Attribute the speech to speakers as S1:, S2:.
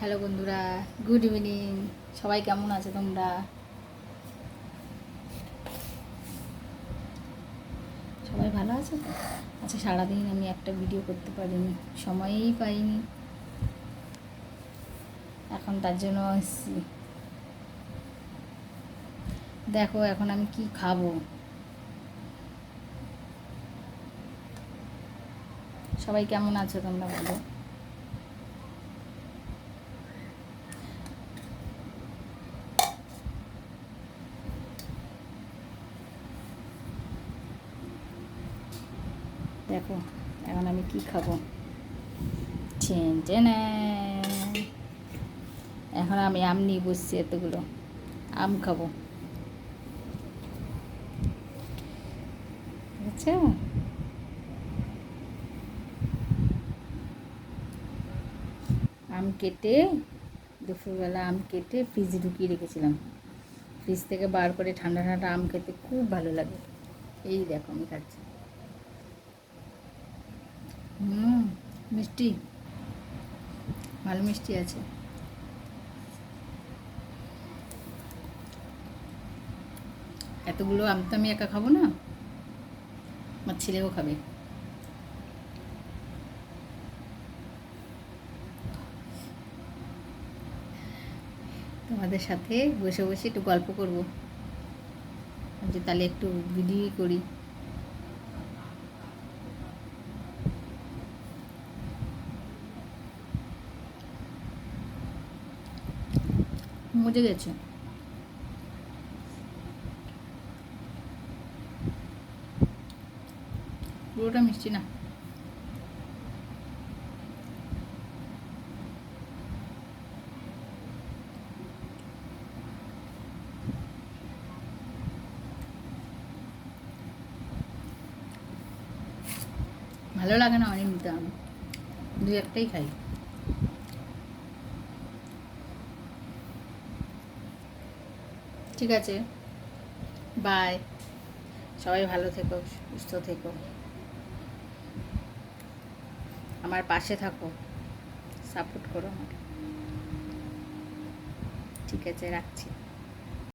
S1: Hello বন্ধুরা, good evening. সবাই কেমন আছো তোমরা? সবাই ভালো আছো? আচ্ছা সারাদিন আমি একটা ভিডিও করতে পারিনি, সময়ই পাইনি। এখন তার জন্য এসছি। দেখো, এখন আমি কি খাব? সবাই কেমন আছো তোমরা বলো? দেখো, এখন আমি কি খাব? চেন এখন আমি আম নিয়ে বসছি এতগুলো। আম খাব। বুঝছ? আম কেটে, দুপুরবেলা আম কেটে ফ্রিজে ঢুকিয়ে রেখেছিলাম। ফ্রিজ থেকে বার করে ঠান্ডা ঠান্ডা আম খেতে খুব ভালো লাগে। এই দেখো, আমি খাচ্ছি। মিষ্টি? ভালো মিষ্টি আছে। এতগুলো আম তো আমি একা খাব না। আমার ছেলেও খাবে। তোমাদের সাথে বসে বসে একটু গল্প করব। যে তাহলে একটু ভিডিও করি। মজে গেছে। পুরোটা মিষ্টি না। ভালো লাগে না অনেক নিতে আমি দু একটাই খাই। ঠিক আছে। বাই সবাই ভালো থেকো, সুস্থ থেকো। আমার পাশে থাকো। সাপোর্ট করো আমাকে। ঠিক আছে, রাখছি।